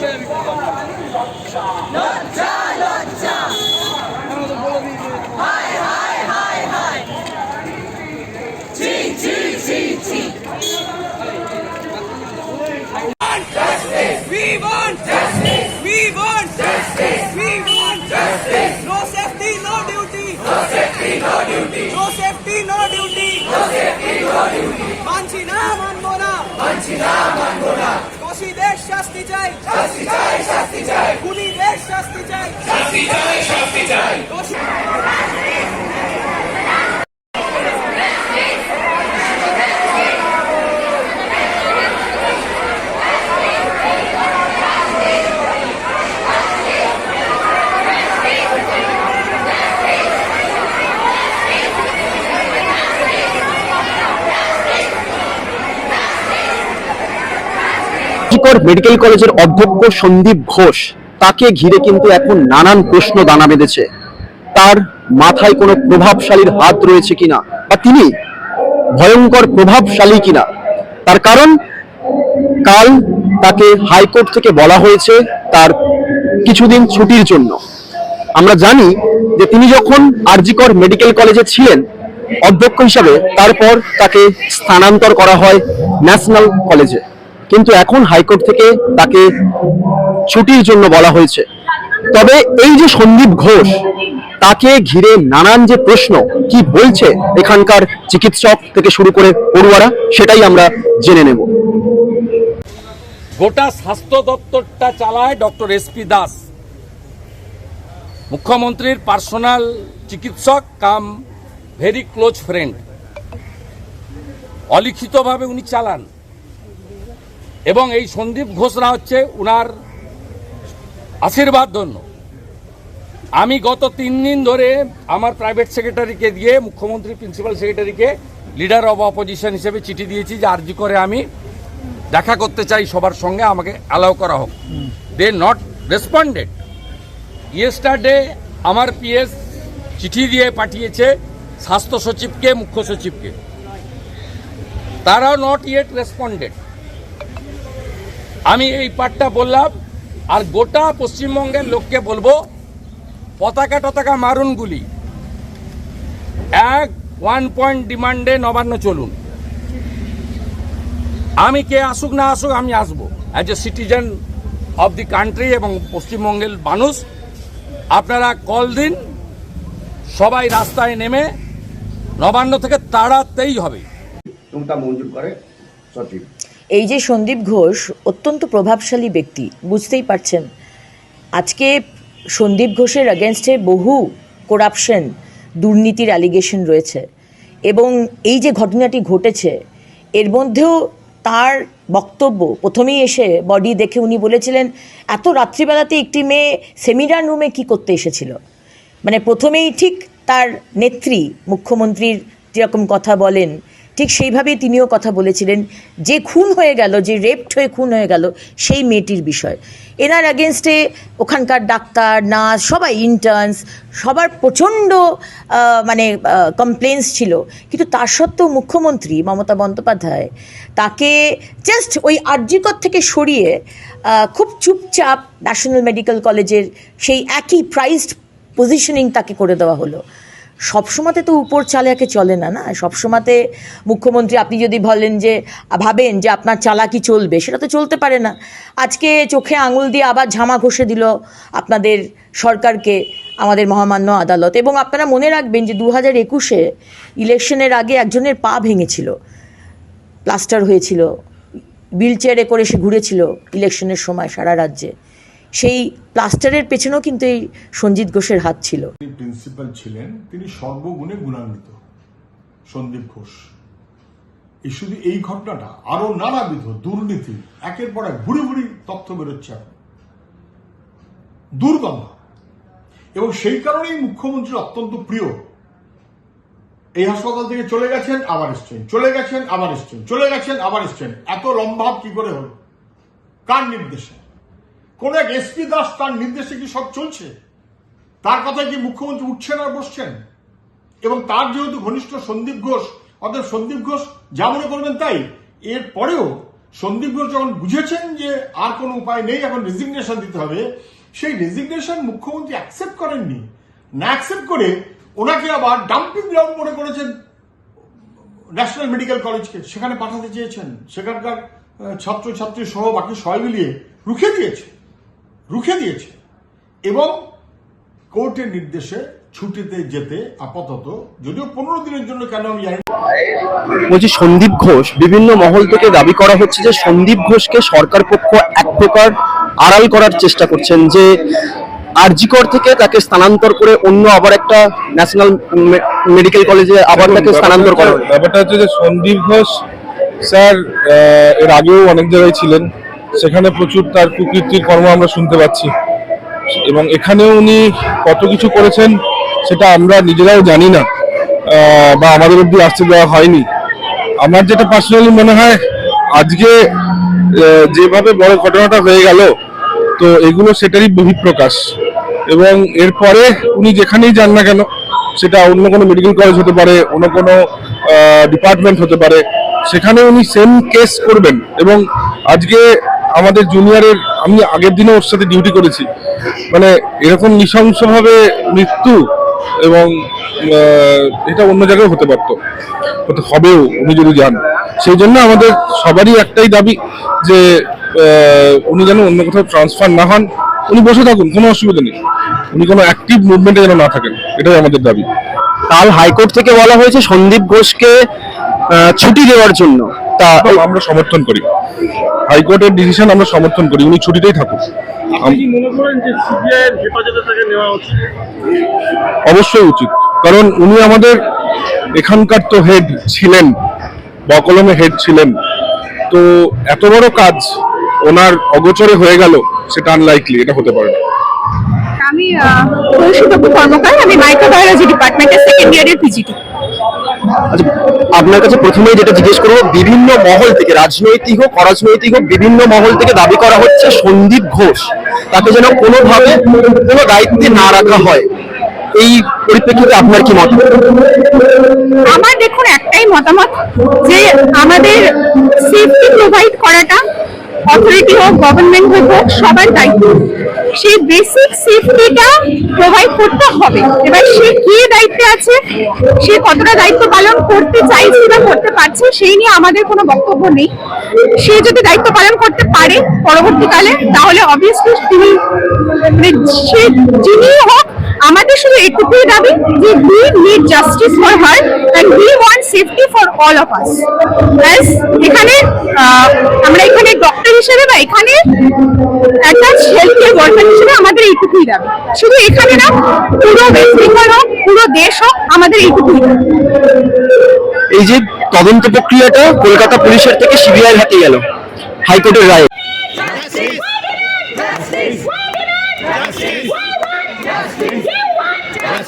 লজ্জা লজ্জা দোষীদের শাস্তি চাই। শাস্তি চাই শাস্তি চাই। খুনিদের শাস্তি চাই। শাস্তি চাই শাস্তি চাই। মেডিকেল কলেজের অধ্যক্ষ সন্দীপ ঘোষ, তাকে ঘিরে কিন্তু এখন নানান প্রশ্ন দানা বেঁধেছে। তার মাথায় কোনো প্রভাবশালীর হাত রয়েছে কিনা, বা তিনি ভয়ঙ্কর প্রভাবশালী কিনা, তার কারণ? কাল তাকে হাইকোর্ট থেকে বলা হয়েছে তার কিছুদিন ছুটির জন্য। আমরা জানি যে তিনি যখন আরজিকর মেডিকেল কলেজে ছিলেন, অধ্যক্ষ হিসাবে তারপর তাকে স্থানান্তর করা হয় ন্যাশনাল কলেজে। কিন্তু এখন হাইকোর্ট থেকে তাকে ছুটির জন্য বলা হয়েছে। তবে এই যে সন্দীপ ঘোষ, তাকে ঘিরে নানান যে প্রশ্ন, কি বলছে এখানকার চিকিৎসক থেকে শুরু করে পড়ুয়ারা, সেটাই আমরা জেনে নেব। গোটা স্বাস্থ্য দপ্তরটা চালায় ডক্টর এসপি দাস। মুখ্যমন্ত্রীর পার্সোনাল চিকিৎসক কাম ভেরি ক্লোজ ফ্রেন্ড। অলিখিতভাবে উনি চালান। এবং এই সন্দীপ ঘোষরা হচ্ছে উনার আশীর্বাদ ধন্য। আমি গত তিন দিন ধরে আমার প্রাইভেট সেক্রেটারিকে দিয়ে, মুখ্যমন্ত্রী প্রিন্সিপাল সেক্রেটারিকে লিডার অব অপোজিশন হিসেবে চিঠি দিয়েছি যে আর্জি করে আমি দেখা করতে চাই সবার সঙ্গে, আমাকে অ্যালাউ করা হোক। দে নট রেসপন্ডেড ইয়েস্টারডে আমার পিএস চিঠি দিয়ে পাঠিয়েছে স্বাস্থ্য সচিবকে, মুখ্য সচিবকে। তারাও নট ইয়েট রেসপন্ডেড আমি এই পাঠটা বললাম, আর গোটা পশ্চিমবঙ্গের লোককে বলব, পতাকা টতাকা মারুন গুলি। এক ওয়ান পয়েন্ট ডিমান্ডে নবান্ন চলুন। আমি কে আসুক না আসুক, আমি আসব। As a citizen of the country এবং পশ্চিমবঙ্গের মানুষ, আপনারা কল দিন, সবাই রাস্তায় নেমে নবান্ন থেকে তাড়াতেই হবে। মঞ্জুর করে সচিব এই যে সন্দীপ ঘোষ অত্যন্ত প্রভাবশালী ব্যক্তি, বুঝতেই পারছেন। আজকে সন্দীপ ঘোষের অ্যাগেনস্টে বহু করাপশন দুর্নীতির অ্যালিগেশন রয়েছে এবং এই যে ঘটনাটি ঘটেছে, এর মধ্যেও তার বক্তব্য প্রথমেই এসে বডি দেখে উনি বলেছিলেন, এত রাত্রিবেলাতে একটি মেয়ে সেমিনার রুমে কি করতে এসেছিল? মানে প্রথমেই ঠিক তার নেত্রী, মুখ্যমন্ত্রীর যেরকম কথা বলেন ঠিক সেইভাবেই তিনিও কথা বলেছিলেন, যে খুন হয়ে গেল, যে রেপড হয়ে খুন হয়ে গেল, সেই মেয়েটির বিষয়। এনার অ্যাগেনস্টে ওখানকার ডাক্তার, নার্স, সবাই ইন্টার্নস সবার প্রচণ্ড মানে কমপ্লেন্স ছিল। কিন্তু তার সত্ত্বেও মুখ্যমন্ত্রী মমতা বন্দ্যোপাধ্যায় তাকে জাস্ট ওই আর্যিকর থেকে সরিয়ে খুব চুপচাপ ন্যাশনাল মেডিকেল কলেজের সেই একই প্রাইসড পজিশনিং তাকে করে দেওয়া হলো। সবসময়তে তো উপর চালাকে চলে না না? সবসময়তে মুখ্যমন্ত্রী, আপনি যদি বলেন যে, ভাবেন যে আপনার চালাকি চলবে, সেটা তো চলতে পারে না। আজকে চোখে আঙুল দিয়ে আবার ঝামা ঘষে দিল আপনাদের সরকারকে, আমাদের মহামান্য আদালত। এবং আপনারা মনে রাখবেন যে দু হাজার একুশে ইলেকশনের আগে একজনের পা ভেঙেছিল, প্লাস্টার হয়েছিল, হুইল চেয়ারে করে সে ঘুরেছিল ইলেকশনের সময় সারা রাজ্যে। সেই প্লাস্টারের পেছনেও কিন্তু এই সঞ্জিত ঘোষের হাত ছিল। প্রিন্সিপাল ছিলেন, তিনি সর্বগুণে গুণান্বিত সন্দীপ ঘোষ। এই শুধু এই ঘটনাটা, আরও নানাবিধ দুর্নীতি, একের পর এক ভুড়ি ভুড়ি তথ্য বেরোচ্ছে এখন। দুর্গন্ধ। এবং সেই কারণেই মুখ্যমন্ত্রী অত্যন্ত প্রিয়। এই হাসপাতাল থেকে চলে গেছেন, আবার এসছেন, চলে গেছেন, আবার এসছেন, চলে গেছেন, আবার এসছেন। এত লম্বা কি করে হলো? কার নির্দেশে? কোন এক এসপি দাস তার নির্দেশে কি সব চলছে? তার কথায় কি মুখ্যমন্ত্রী উঠছেন আর বসছেন? এবং তার যেহেতু ঘনিষ্ঠ সন্দীপ ঘোষ অর্থাৎ সন্দীপ ঘোষ যা মনে করবেন তাই। এর পরেও সন্দীপ ঘোষ যখন বুঝেছেন যে আর কোনো উপায় নেই, এখন রেজিগনেশন দিতে হবে, সেই রেজিগনেশন মুখ্যমন্ত্রী অ্যাকসেপ্ট করেননি। না অ্যাকসেপ্ট করে ওনাকে আবার ডাম্পিং গ্রাউন্ড মনে করেছেন ন্যাশনাল মেডিকেল কলেজকে সেখানে পাঠাতে চেয়েছেন। সেখানকার ছাত্রছাত্রী সহ বাকি সবাই মিলিয়ে রুখে দিয়েছে। রুখে দিয়েছে। এবং কোর্টের নির্দেশে ছুটিতে যেতে আপাতত যদিও পনেরো দিনের জন্য কেন আমি জানি বলছি সন্দীপ ঘোষ বিভিন্ন মহল থেকে দাবি করা হচ্ছে যে সন্দীপ ঘোষকে সরকার পক্ষ এক প্রকার আড়াল করার চেষ্টা করছেন যে আরজিকর থেকে তাকে স্থানান্তর করে অন্য আবার একটা ন্যাশনাল মেডিকেল কলেজে আবার তাকে স্থানান্তর করা ব্যাপারটা হচ্ছে যে সন্দীপ ঘোষ স্যার এর আগেও অনেক জায়গায় ছিলেন। সেখানে প্রচুর তার কুকীর্তির কর্ম আমরা শুনতে পাচ্ছি। এবং এখানেও উনি কত কিছু করেছেন সেটা আমরা নিজেরাও জানি না বা আমাদের অব্দি আসতে দেওয়া হয়নি। আমার যেটা পার্সোনালি মনে হয়, আজকে যেভাবে বড় ঘটনাটা হয়ে গেল, তো এগুলো সেটারই বহিঃপ্রকাশ। এবং এরপরে উনি যেখানেই যান না কেন, সেটা অন্য কোনো মেডিকেল কলেজ হতে পারে, অন্য কোনো ডিপার্টমেন্ট হতে পারে, সেখানে উনি সেম কেস করবেন। এবং আজকে আমাদের জুনিয়রের আমি আগের দিনে ওর সাথে ডিউটি করেছি। মানে এরকম নৃশংসভাবে মৃত্যু এবং এটা অন্য জায়গায় হতে পারতো। হতে হবেও, উনি যদি যান। সেই জন্য আমাদের সবারই একটাই দাবি যে উনি যেন অন্য কোথাও ট্রান্সফার না হন। উনি বসে থাকুন, কোনো অসুবিধা নেই। উনি কোনো অ্যাক্টিভ মুভমেন্টে যেন না থাকেন, এটাই আমাদের দাবি। কাল হাইকোর্ট থেকে বলা হয়েছে সন্দীপ ঘোষকে ছুটি দেওয়ার জন্য। তা আমরা সমর্থন করি। হাইকোর্টের ডিসিশন আমরা সমর্থন করি উনি ছুটিতেই থাকুন অবশ্যই উচিত। কারণ উনি আমাদের এখানকার তো হেড ছিলেন বকলমে হেড ছিলেন। তো এত বড় কাজ ওনার অগোচরে হয়ে গেল সেটা আনলাইকলি এটা হতে পারে না। আমি কর্মকার আমি মাইক্রোবায়োলজি ডিপার্টমেন্টের সেকেন্ড ইয়ারের পিজিটি আচ্ছা আপনার কাছে প্রথমেই যেটা জিজ্ঞেস করব, বিভিন্ন মহল থেকে, রাজনৈতিক হোক, অরাজনৈতিক হোক, বিভিন্ন মহল থেকে দাবি করা হচ্ছে সন্দীপ ঘোষ। তাকে যেন কোনোভাবে কোনো দায়িত্বে না রাখা হয়। এই পরিপ্রেক্ষিতে আপনার কি মত? আমার দেখুন একটাই মতামত যে আমাদের সেফটি প্রোভাইড করাটা অথরিটি হোক গভর্নমেন্ট হোক হোক সবার দায়িত্ব। সেই বেসিক সেফটিটা প্রোভাইড করতে হবে। এবার সে কি দায়িত্বে আছে, সে কতটা দায়িত্ব পালন করতে চাইছে বা করতে পারছে, সেই নিয়ে আমাদের কোনো বক্তব্য নেই। সে যদি দায়িত্ব পালন করতে পারে পরবর্তীকালে, তাহলে অবভিয়াসলি তিনি মানে সে যিনি হোক আমাদের শুধু এটুকুই দাবি যে we need justice for her and we want safety for all of us ব্যাস এখানে আমরা এখানে ডক্টর হিসেবে বা এখানে একটা হেলথ কেয়ার ওয়ার্কার হিসেবে আমাদের এইটুকুই দাবি। শুধু এখানে না, পুরো ওয়েস্ট বেঙ্গল হোক, পুরো দেশ হোক, আমাদের এইটুকুই এই যে তদন্ত প্রক্রিয়াটা কলকাতা পুলিশের থেকে সিবিআই হাতে গেল, হাইকোর্টের রায়।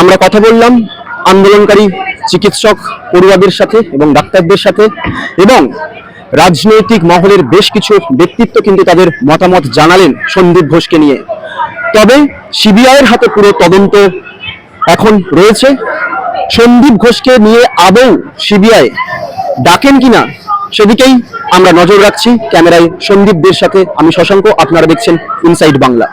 আমরা কথা বললাম আন্দোলনকারী চিকিৎসক পড়ুয়াদের সাথে এবং ডাক্তারদের সাথে এবং রাজনৈতিক মহলের বেশ কিছু ব্যক্তিত্ব কিন্তু তাদের মতামত জানালেন সন্দীপ ঘোষকে নিয়ে। তবে সিবিআইয়ের হাতে পুরো তদন্ত এখন রয়েছে। সন্দীপ ঘোষকে নিয়ে আদৌ সিবিআই ডাকেন কিনা সেদিকেই আমরা নজর রাখছি। ক্যামেরায় সন্দীপদের সাথে আমি শশাঙ্ক, আপনারা দেখছেন ইনসাইড বাংলা।